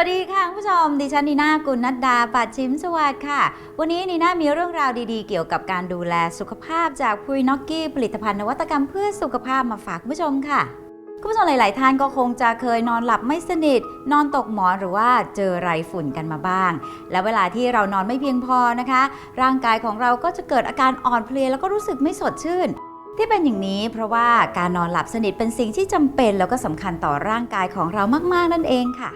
วัสดีค่ะผู้ชม ดิฉันนีนากุลนัดดาปัดชิมสวัสดิ์ค่ะ วันนี้นีน่ามีเรื่องราวดีๆ เกี่ยวกับการดูแลสุขภาพจากพูรินอกกี้ผลิตภัณฑ์นวัตกรรมเพื่อสุขภาพมาฝากคุณผู้ชมค่ะคุณผู้ชมหลาย ๆ ท่านก็คงจะเคยนอนหลับไม่สนิท นอนตกหมอนหรือว่าเจอไรฝุ่นกันมาบ้าง และเวลาที่เรานอนไม่เพียงพอนะคะ ร่างกายของเราก็จะเกิดอาการอ่อนเพลียแล้วก็รู้สึกไม่สดชื่นที่เป็นอย่างนี้เพราะว่าการนอนหลับสนิทเป็นสิ่งที่จำเป็น แล้วก็สำคัญต่อร่างกายของเรามาก ๆ นั่นเองค่ะ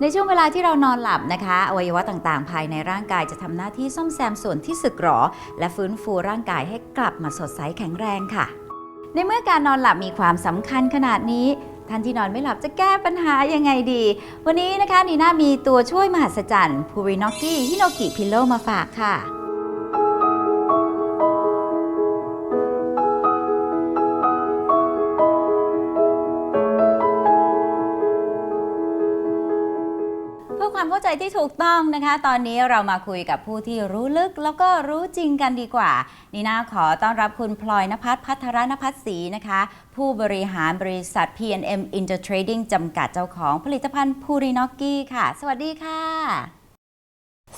ในช่วงเวลาที่เรานอนหลับนะคะอวัยวะต่างๆ ภายในร่างกายจะทำหน้าที่ซ่อมแซมส่วนที่สึกหรอ และฟื้นฟูร่างกายให้กลับมาสดใสแข็งแรงค่ะ ในเมื่อการนอนหลับมีความสำคัญขนาดนี้ท่านที่นอนไม่หลับจะแก้ปัญหายังไงดี วันนี้นะคะนีน่ามีตัวช่วยมหัศจรรย์พูรินอกี้ฮิโนกิพิโลมาฝากค่ะ ใจที่ถูกต้องนะคะ ตอนนี้เรามาคุยกับผู้ที่รู้ลึกแล้วก็รู้จริงกันดีกว่า นีน่าขอต้อนรับคุณพลอยนภัสพัทรนภัสศรีนะคะ ผู้บริหารบริษัท P&M Intertrading จำกัดเจ้าของผลิตภัณฑ์พูรินอกกี้ค่ะ สวัสดีค่ะ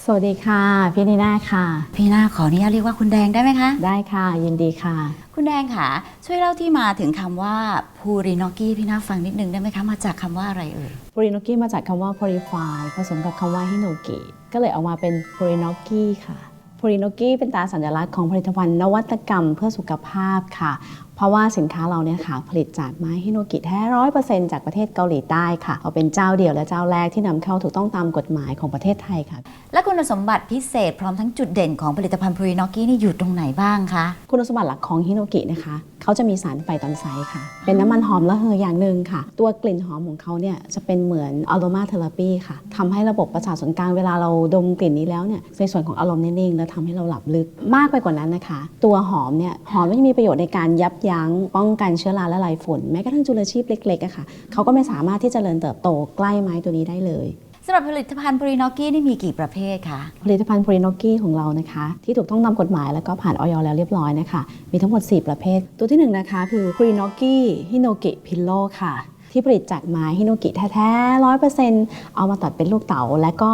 สวัสดีค่ะ พี่นีน่าค่ะ พี่นาขออนุญาตเรียกว่าคุณแดงได้ไหมคะ ได้ค่ะยินดีค่ะ คุณแดงค่ะช่วยเล่าที่มาถึงคำว่าพูรินอกกี้พี่นาฟังนิดนึงได้ไหมคะ มาจากคำว่าอะไรเอ่ย p o r i n o k i มาจากคำว่า purify ผสมกับคำว่า hinoki ก็เลยออกมาเป็น p o r i n o k i ค่ะ p o r i n o k i เป็นตราสัญลักษณ์ของผลิตภัณฑ์นวัตกรรมเพื่อสุขภาพค่ะ เพราะว่าสินค้าเราเนี่ยค่ะผลิตจากไม้ฮิโนกิแท้ร้อยเปอร์เซ็นต์จากประเทศเกาหลีใต้ค่ะเราเป็นเจ้าเดียวและเจ้าแรกที่นำเข้าถูกต้องตามกฎหมายของประเทศไทยค่ะ และคุณสมบัติพิเศษพร้อมทั้งจุดเด่นของผลิตภัณฑ์พูรินอกกี้นี่อยู่ตรงไหนบ้างคะ คุณสมบัติหลักของฮิโนกินะคะ เขาจะมีสารไฟตอนไซค่ะ เป็นน้ำมันหอมระเหยอย่างหนึ่งค่ะ ตัวกลิ่นหอมของเขาเนี่ยจะเป็นเหมือนอ r o มาเทอราปีค่ะทำให้ระบบประสาทส่วนกลางเวลาเราดมกลิ่นนี้แล้วเนี่ยในส่วนของอารมณ์นิ่งๆแล้วทำให้เราหลับลึกมากไปกว่านั้นนะคะ ตัวหอมเนี่ยหอมก็จะมีประโยชน์ในการยับยั้งป้องกันเชื้อราและลายฝุ่นแม้กระทั่งจุลชีพเล็กๆอะค่ะเขาก็ไม่สามารถที่จะเจริญเติบโตใกล้ไม้ตัวนี้ได้เลย สำหรับผลิตภัณฑ์พรินอกกี้นี่มีกี่ประเภทคะผลิตภัณฑ์ p r i n o k i ของเรานะคะ ที่ถูกต้องตามกฎหมายแล้วก็ผ่านออยแล้วเรียบร้อยนะคะมีทั้งหมด 4 ประเภท ตัวที่1นนะคะคือ p r i n o k i Hinoki Pillow ค่ะ ที่ผลิตจากไม้ฮิโนกิแท้ๆร้อยเปอร์เซ็นต์เอามาตัดเป็นลูกเต๋าและก็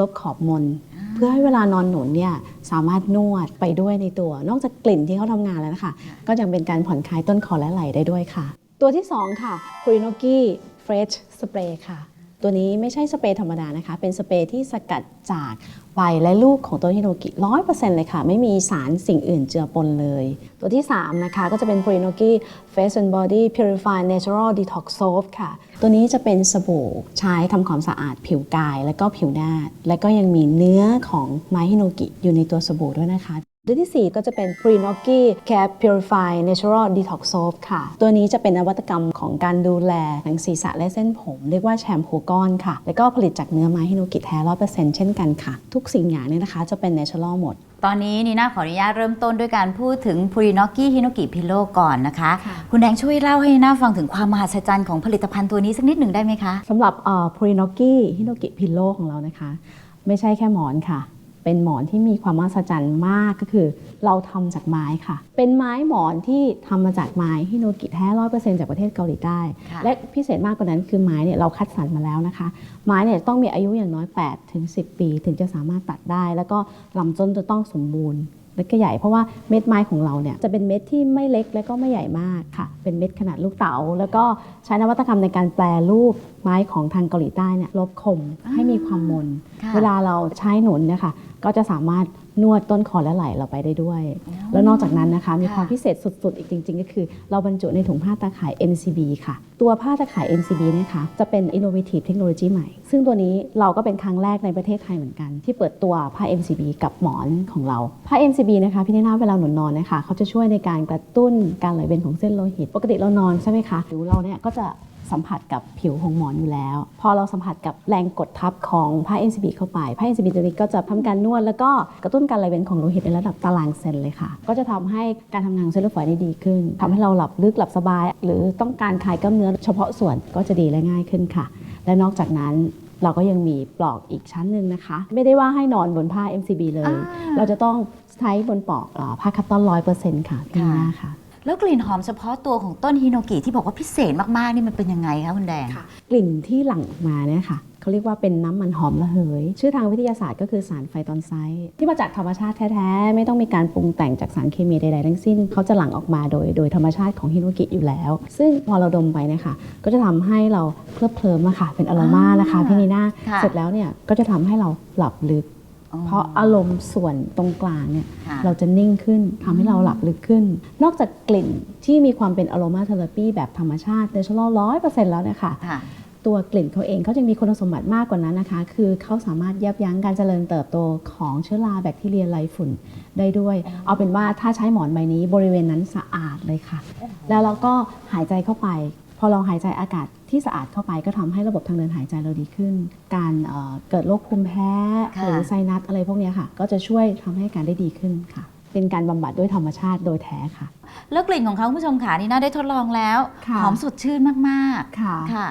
ลบขอบมนเพื่อให้เวลานอนหนุนเนี่ยสามารถนวดไปด้วยในตัว นอกจากกลิ่นที่เขาทำงานแล้วนะคะ ก็ยังเป็นการผ่อนคลายต้นคอและไหล่ได้ด้วยค่ะ ตัวที่ 2 ค่ะ p r i n o k i Fresh Spray ค่ะ ตัวนี้ไม่ใช่สเปรย์ธรรมดานะคะ เป็นสเปรย์ที่สกัดจากใบและลูกของต้นฮิโนกิร้อยเปอร์เซ็นต์เลยค่ะ ไม่มีสารสิ่งอื่นเจือปนเลย ตัวที่ 3 นะคะ ก็จะเป็น p r i n o k i Face and Body Purify Natural Detox Soap ค่ะ ตัวนี้จะเป็นสบู่ใช้ทำความสะอาดผิวกาย และก็ผิวหน้า และก็ยังมีเนื้อของไม้ฮิโนกิอยู่ในตัวสบู่ด้วยนะคะ ตัวที่ 4 ก็จะเป็น p r i n o k i Cap Purify Natural Detox Soap ค่ะ ตัวนี้จะเป็นนวัตกรรมของการดูแลหนังศีรษะและเส้นผม เรียกว่าแชมพูก้อนค่ะ แล้วก็ผลิตจากเนื้อไม้ฮิโนกิแท้ร้อยเปอร์เซ็นต์เช่นกันค่ะ ทุกสิ่งอย่างเนี่ยนะคะจะเป็น natural หมด ตอนนี้นีน่าขออนุญาตเริ่มต้นด้วยการพูดถึงพูรินอกกี้ฮิโนกิพิโลก่อนนะคะค่ะคุณแดงช่วยเล่าให้นีน่าฟังถึงความมหัศจรรย์ของผลิตภัณฑ์ตัวนี้สักนิดหนึ่งได้ไหมคะสำหรับเอ่อ p r i n o k i Hinoki Pillow ของเรานะคะ ไม่ใช่แค่หมอนค่ะ เป็นหมอนที่มีความมหัศจรรย์มากก็คือ เราทำจากไม้ค่ะ เป็นไม้หมอนที่ทำมาจากไม้ฮิโนกิแท้ร้อยเปอร์เซ็นต์จากประเทศเกาหลีใต้ค่ะและพิเศษมากกว่านั้นคือไม้เนี่ยเราคัดสรรมาแล้วนะคะ ไม้เนี่ยต้องมีอายุอย่างน้อย8ถึง10 ปี ถึงจะสามารถตัดได้ แล้วก็ลำต้นจะต้องสมบูรณ์ และก็ใหญ่เพราะว่าเม็ดไม้ของเราเนี่ยจะเป็นเม็ดที่ไม่เล็กและก็ไม่ใหญ่มากค่ะ เป็นเม็ดขนาดลูกเต๋าแล้วก็ใช้นวัตกรรมในการแปลรูปไม้ของทางเกาหลีใต้เนี่ยลบคมให้มีความมน ค่ะ เวลาเราใช้หนุนเนี่ยค่ะก็จะสามารถ นวดต้นคอและไหล่เราไปได้ด้วย แล้วนอกจากนั้นนะคะมีความพิเศษสุดๆ อีกจริง ๆ ก็คือ เราบรรจุในถุงผ้าตาข่าย NCB ค่ะ ตัวผ้าตาข่าย NCB เนี่ยค่ะจะเป็น innovative technology ใหม่ ซึ่งตัวนี้เราก็เป็นครั้งแรกในประเทศไทยเหมือนกัน ที่เปิดตัวผ้า MCB กับหมอนของเรา ผ้า MCB นะคะพี่แนะนำเวลาหนุนนอนนะคะเขาจะช่วยในการกระตุ้นการไหลเวียนของเส้นโลหิต ปกติเรานอนใช่ไหมคะผิวเราเนี่ยก็จะ สัมผัสกับผิวของหมอนอยู่แล้ว พอเราสัมผัสกับแรงกดทับของผ้า NCB เข้าไปผ้า NCB ตัวนี้ก็จะทำการนวด แล้วก็กระตุ้นการไหลเวียนของโลหิตในระดับตารางเซนเลยค่ะ ก็จะทำให้การทำงานของเส้นเลือดฝอยได้ดีขึ้นทำให้เราหลับลึกหลับสบาย หรือต้องการคลายกล้ามเนื้อเฉพาะส่วนก็จะดีและง่ายขึ้นค่ะ และนอกจากนั้นเราก็ยังมีปลอกอีกชั้นหนึ่งนะคะ ไม่ได้ว่าให้นอนบนผ้า MCB เลยอ่าเราจะต้องใช้บนปลอกเอ่อผ้าคัตตอนร้อยเปอร์เซ็นต์ค่ะพี่ค่ะนาค่ะ แล้วกลิ่นหอมเฉพาะตัวของต้นฮิโนกิที่บอกว่าพิเศษมากๆนี่มันเป็นยังไงคะคุณแดง กลิ่นที่หลั่งออกมาเนี่ยค่ะเขาเรียกว่าเป็นน้ำมันหอมระเหย ชื่อทางวิทยาศาสตร์ก็คือสารไฟตอนไซต์ที่มาจากธรรมชาติแท้ๆ ไม่ต้องมีการปรุงแต่งจากสารเคมีใดๆทั้งสิ้น เขาจะหลั่งออกมาโดยโดยธรรมชาติของฮิโนกิอยู่แล้ว ซึ่งพอเราดมไปเนี่ยค่ะก็จะทำให้เราเคลิบเคลิ้มอะค่ะเป็นอโรมานะคะอ่าพี่นีน่าค่ะเสร็จแล้วเนี่ยก็จะทำให้เราหลับลึก เพราะอารมณ์ส่วนตรงกลางเนี่ยค่ะเราจะนิ่งขึ้นทำให้เราหลับลึกขึ้น นอกจากกลิ่นที่มีความเป็นอโรมาเทอราปีแบบธรรมชาติ natural ร้อยเปอร์เซ็นต์แล้วเนี่ยค่ะค่ะตัวกลิ่นเขาเองเขาจะมีคุณสมบัติมากกว่านั้นนะคะ คือเขาสามารถยับยั้งการเจริญเติบโตของเชื้อราแบคทีเรียไรฝุ่นได้ด้วย เอาเป็นว่าถ้าใช้หมอนใบนี้บริเวณนั้นสะอาดเลยค่ะ แล้วเราก็หายใจเข้าไป พอเราหายใจอากาศ ที่สะอาดเข้าไปก็ทำให้ระบบทางเดินหายใจเราดีขึ้น การเอ่อเกิดโรคภูมิแพ้ค่ะหรือไซนัสอะไรพวกเนี้ยค่ะ ก็จะช่วยทำให้การได้ดีขึ้นค่ะ เป็นการบำบัดด้วยธรรมชาติโดยแท้ค่ะแล้วกลิ่นของเขาคุณผู้ชมค่ะนี่น่าได้ทดลองแล้วค่ะหอมสดชื่นมากค่ะๆค่ะ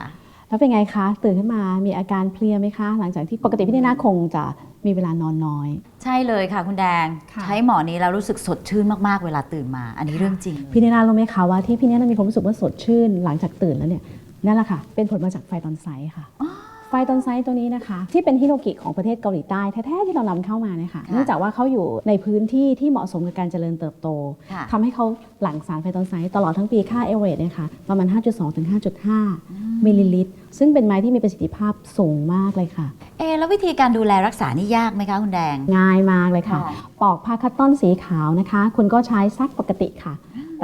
แล้วเป็นไงคะตื่นขึ้นมามีอาการเพลียไหมคะ หลังจากที่ปกติพี่นีน่าคงจะมีเวลานอนน้อย ใช่เลยค่ะคุณแดงค่ะใช้หมอนี้แล้วรู้สึกสดชื่นมากๆ เวลาตื่นมา อันนี้เรื่องจริงเลยพี่นีน่ารู้ไหมคะว่าที่พี่นีน่ามีความรู้สึกว่าสดชื่น หลังจากตื่นแล้วเนี่ย นั่นแหละค่ะ เป็นผลมาจากไฟตอนไซต์ค่ะไฟตอนไซต์ตัวนี้นะคะ ที่เป็นฮิโนกิของประเทศเกาหลีใต้แท้ๆที่เรานำเข้ามาเนี่ยค่ะค่ะเนื่องจากว่าเขาอยู่ในพื้นที่ที่เหมาะสมกับการเจริญเติบโตค่ะทำให้เขาหลั่งสารไฟตอนไซต์ตลอดทั้งปีค่าเอเวอเรสเนี่ยค่ะประมาณ 5.2 ถึง 5.5 มิลลิลิตร ซึ่งเป็นไม้ที่มีประสิทธิภาพสูงมากเลยค่ะ เอะแล้ววิธีการดูแลรักษานี่ยากไหมคะคุณแดง ง่ายมากเลยค่ะค่ะปอกผ้าคัตตอนสีขาวนะคะ คุณก็ใช้ซักปกติค่ะ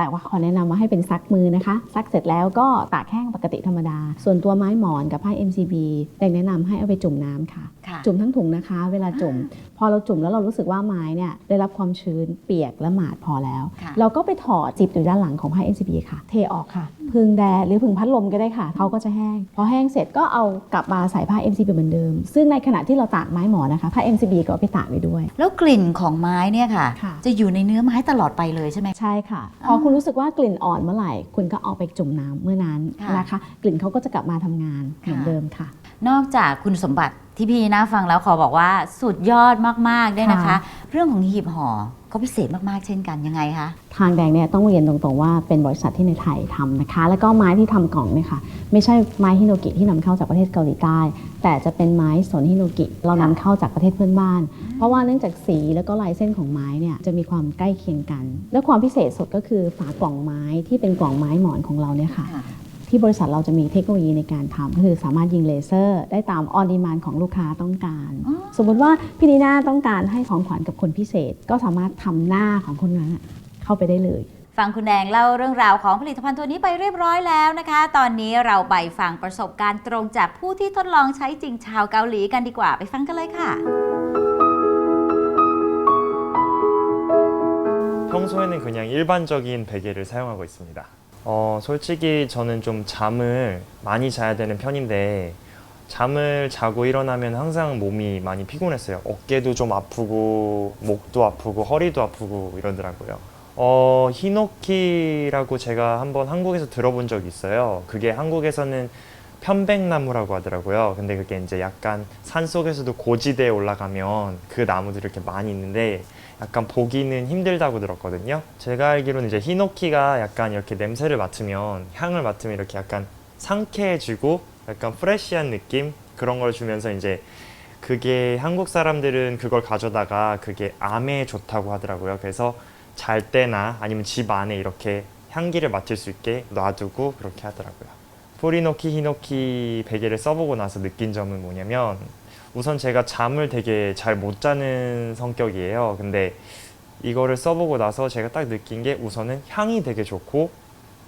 แต่ว่าขอแนะนำว่าให้เป็นซักมือนะคะ ซักเสร็จแล้วก็ตากแห้งปกติธรรมดา ส่วนตัวไม้หมอนกับผ้า MCB แดงแนะนำให้เอาไปจุ่มน้ำค่ะค่ะ จุ่มทั้งถุงนะคะ เวลาจุ่มพ อเราจุ่มแล้วเรารู้สึกว่าไม้เนี่ยได้รับความชื้นเปียกและหมาดพอแล้ว ค่ะ เราก็ไปถอดจิบอยู่ด้านหลังของผ้า MCB ค่ะ เทออกค่ะ พึ่งแดดหรือพึ่งพัดลมก็ได้ค่ะเขาก็จะแห้ง พอแห้งเสร็จก็เอากลับมาใส่ผ้า MCB เหมือนเดิม ซึ่งในขณะที่เราตากไม้หมอนนะคะผ้า MCB ก็เอาไปตากไว้ด้วย แล้วกลิ่นของไม้เนี่ยค่ะ ค่ะ จะอยู่ในเนื้อไม้ตลอดไปเลยใช่ไหม ใช่ค่ะ พอคุณรู้สึกว่ากลิ่นอ่อนเมื่อไหร่ คุณก็เอาไปจุ่มน้ำเมื่อนั้นค่ะนะคะ กลิ่นเขาก็จะกลับมาทำงานเหมือนค่ะ เดิมค่ะ นอกจากคุณสมบัติ ที่พี่น่าฟังแล้วขอบอกว่าสุดยอดมากๆด้วยนะคะ ค่ะ เรื่องของหีบห่อก็พิเศษมากๆเช่นกันยังไงคะ ทางแดงเนี่ยต้องเรียนตรงๆว่าเป็นบริษัทที่ในไทยทำนะคะ แล้วก็ไม้ที่ทำกล่องเนี่ยค่ะไม่ใช่ไม้ฮิโนกิที่นำเข้าจากประเทศเกาหลีใต้ แต่จะเป็นไม้สนฮิโนกิเรานำเข้าจากประเทศเพื่อนบ้าน เพราะว่าเนื่องจากสีแล้วก็ลายเส้นของไม้เนี่ยจะมีความใกล้เคียงกัน และความพิเศษสุดก็คือฝากล่องไม้ที่เป็นกล่องไม้หมอนของเราเนี่ยค่ะ ที่บริษัทเราจะมีเทคโนโลยีในการทำก็คือสามารถยิงเลเซอร์ ได้ตามออ d ดีมานของลูกค้าต้องการ อ๋อ สมมุติว่าพี่นีน่าต้องการให้ของขวัญกับคนพิเศษ ก็สามารถทำหน้าของคนนั้นอะเข้าไปได้เลย ฟังคุณแดงเล่าเรื่องราวของผลิตภัณฑ์ตัวนี้ไปเรียบร้อยแล้วนะคะ ตอนนี้เราไปฟังประสบการณ์ตรงจากผู้ที่ทดลองใช้จริงชาวเกาหลีกันดีกว่าไปฟังกันเลยค่ะ 평소에는 그냥 일반적인 베개를 사용하고 있습니다. 어, 솔직히 저는 좀 잠을 많이 자야 되는 편인데 잠을 자고 일어나면 항상 몸이 많이 피곤했어요. 어깨도 좀 아프고 목도 아프고 허리도 아프고 이러더라고요. 어, 히노키라고 제가 한번 한국에서 들어본 적이 있어요. 그게 한국에서는 편백나무라고 하더라고요. 근데 그게 이제 약간 산 속에서도 고지대에 올라가면 그 나무들이 이렇게 많이 있는데 약간 보기는 힘들다고 들었거든요. 제가 알기로는 이제 히노키가 약간 이렇게 냄새를 맡으면 향을 맡으면 이렇게 약간 상쾌해지고 약간 프레시한 느낌 그런 걸 주면서 이제 그게 한국 사람들은 그걸 가져다가 그게 암에 좋다고 하더라고요. 그래서 잘 때나 아니면 집 안에 이렇게 향기를 맡을 수 있게 놔두고 그렇게 하더라고요. 포리노키 히노키 베개를 써보고 나서 느낀 점은 뭐냐면 우선 제가 잠을 되게 잘 못 자는 성격이에요. 근데 이거를 써보고 나서 제가 딱 느낀 게 우선은 향이 되게 좋고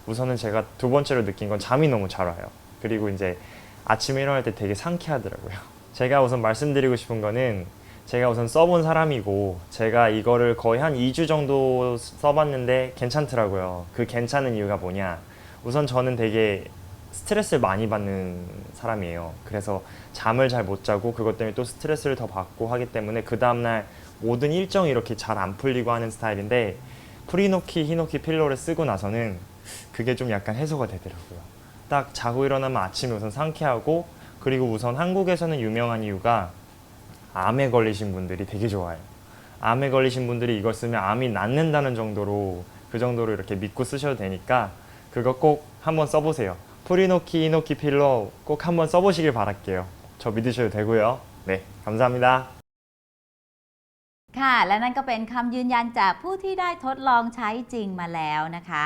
우선은 제가 두 번째로 느낀 건 잠이 너무 잘 와요. 그리고 이제 아침에 일어날 때 되게 상쾌하더라고요. 제가 우선 말씀드리고 싶은 거는 제가 우선 써본 사람이고 제가 이거를 거의 한 2주 정도 써봤는데 괜찮더라고요. 그 괜찮은 이유가 뭐냐. 우선 저는 되게 스트레스를 많이 받는 사람이에요. 그래서 잠을 잘 못 자고 그것 때문에 또 스트레스를 더 받고 하기 때문에 그 다음날 모든 일정이 이렇게 잘 안 풀리고 하는 스타일인데 프리노키 히노키 필로를 쓰고 나서는 그게 좀 약간 해소가 되더라고요. 딱 자고 일어나면 아침에 우선 상쾌하고 그리고 우선 한국에서는 유명한 이유가 암에 걸리신 분들이 되게 좋아해요. 암에 걸리신 분들이 이걸 쓰면 암이 낫는다는 정도로 그 정도로 이렇게 믿고 쓰셔도 되니까 그거 꼭 한번 써보세요. 프리노키 이노키 필러 꼭 한번 써보시길 바랄게요. 저 믿으셔도 되고요. 네, 감사합니다. ค่ะ และนั่นก็เป็นคำยืนยันจากผู้ที่ได้ทดลองใช้จริงมาแล้วนะคะ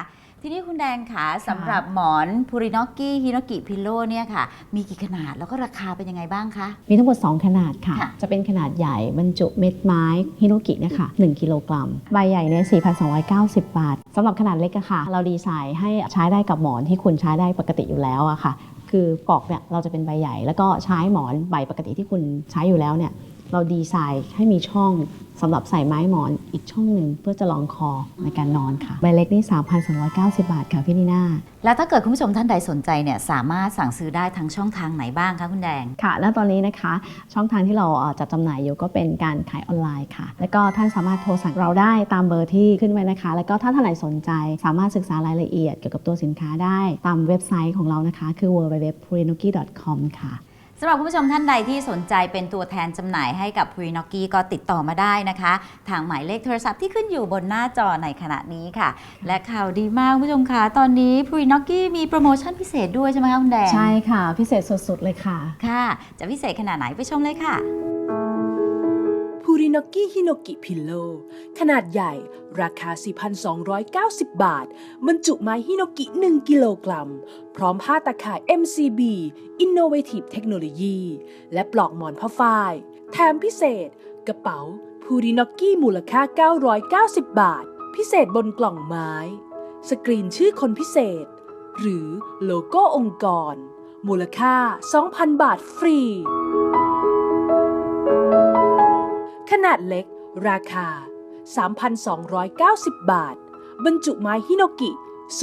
ทีนี้คุณแดงค่ะสำหรับหมอนพูรินอ k กี้ฮิโนกิพิโลเนี่ยค่ะ มีกี่ขนาดแล้วก็ราคาเป็นยังไงบ้างคะ มีทั้งหมด 2 ขนาดค่ะ ค่ะจะเป็นขนาดใหญ่บรรจุเม็ดไม้ฮิโนกินะคะ1กิโลกรัม ใบใหญ่เนี่ย4,290 บาทสำหรับขนาดเล็กอะค่ะ เราดีไซน์ให้ใช้ได้กับหมอนที่คุณใช้ได้ปกติอยู่แล้วอะค่ะ คือปลอกเนี่ยเราจะเป็นใบใหญ่ แล้วก็ใช้หมอนใบปกติที่คุณใช้อยู่แล้วเนี่ยเราดีไซน์ให้มีช่อง สำหรับใส่ไม้หมอนอีกช่องหนึ่งเพื่อจะรองคอในการนอนค่ะ ใบเล็กนี่ 3,290 บาทค่ะพี่นีน่า แล้วถ้าเกิดคุณผู้ชมท่านใดสนใจเนี่ยสามารถสั่งซื้อได้ทางช่องทางไหนบ้างคะคุณแดง ค่ะ และตอนนี้นะคะ ช่องทางที่เราเอ่อจัดจำหน่ายอยู่ก็เป็นการขายออนไลน์ค่ะ แล้วก็ท่านสามารถโทรสั่งเราได้ตามเบอร์ที่ขึ้นไว้นะคะ แล้วก็ถ้าท่านไหนสนใจ สามารถศึกษารายละเอียดเกี่ยวกับตัวสินค้าได้ ตามเว็บไซต์ของเรานะคะ คือ www.purinoki.com ค่ะ สำหรับคุณผู้ชมท่านใดที่สนใจเป็นตัวแทนจำหน่ายให้กับพ u รินอ k กี้ก็ติดต่อมาได้นะคะ ทางหมายเลขโทรศัพท์ที่ขึ้นอยู่บนหน้าจอในขณะนี้ค่ะ และข่าวดีมากคุณผู้ชมคะตอนนี้พ u รินอ k กี้มีโปรโมชั่นพิเศษด้วยใช่ไหมคะคุณแดงใช่ค่ะ พิเศษสุดๆเลยค่ะ ค่ะ จะพิเศษขนาดไหนไปชมเลยค่ะพู รินกิฮิโนกิพิลโล ขนาดใหญ่ราคา 4,290 บาท บรรจุไม้ฮิโนกิ 1 กิโลกรัม พร้อมผ้าตะข่าย MCB Innovative Technology และปลอกหมอนผ้าฝ้าย แถมพิเศษ กระเป๋าพูริน o กิมูลค่า 990 บาท พิเศษบนกล่องไม้ สกรีนชื่อคนพิเศษ หรือโลโก้องค์กร มูลค่า 2,000 บาทฟรี นาดเล็ก ราคา 3,290 บาท บรรจุไม้ฮิโนกิ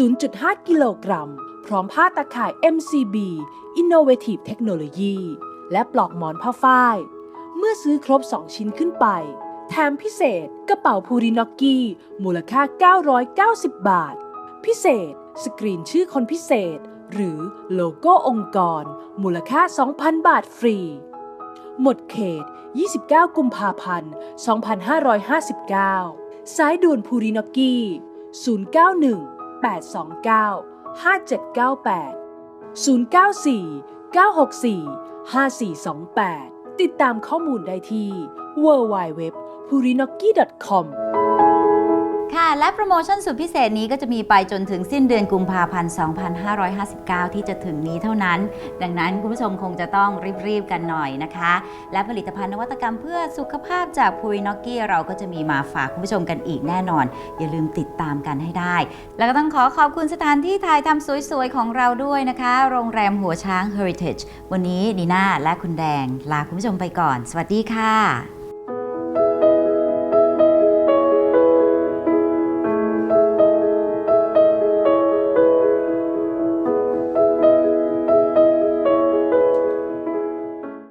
0.5 กิโลกรัม พร้อมผ้าตะข่าย MCB Innovative Technology และปลอกหมอนผ้าฝ้าย เมื่อซื้อครบ 2 ชิ้นขึ้นไป แถมพิเศษกระเป๋าพูรินอ k กี้ มูลค่า 990 บาท พิเศษ สกรีนชื่อคนพิเศษ หรือโลโก้องค์กร มูลค่า 2,000 บาทฟรี หมดเขต 29 กุมภาพันธ์ 2559 สายด่วนภูรินอกี้ 091 829 5798 094 964 5428 ติดตามข้อมูลได้ที่ www.purinokki.com ค่ะ และโปรโมชั่นสุดพิเศษนี้ก็จะมีไปจนถึงสิ้นเดือนกุมภาพันธ์ 2559 ที่จะถึงนี้เท่านั้น ดังนั้นคุณผู้ชมคงจะต้องรีบๆกันหน่อยนะคะ และผลิตภัณฑ์นวัตกรรมเพื่อสุขภาพจากพูรินอ k กี้เราก็จะมีมาฝากคุณผู้ชมกันอีกแน่นอน อย่าลืมติดตามกันให้ได้ แล้วก็ต้องขอขอบคุณสถานที่ถ่ายทำสวยๆของเราด้วยนะคะ โรงแรมหัวช้าง Heritage วันนี้นีน่าและคุณแดงลาคุณผู้ชมไปก่อน สวัสดีค่ะ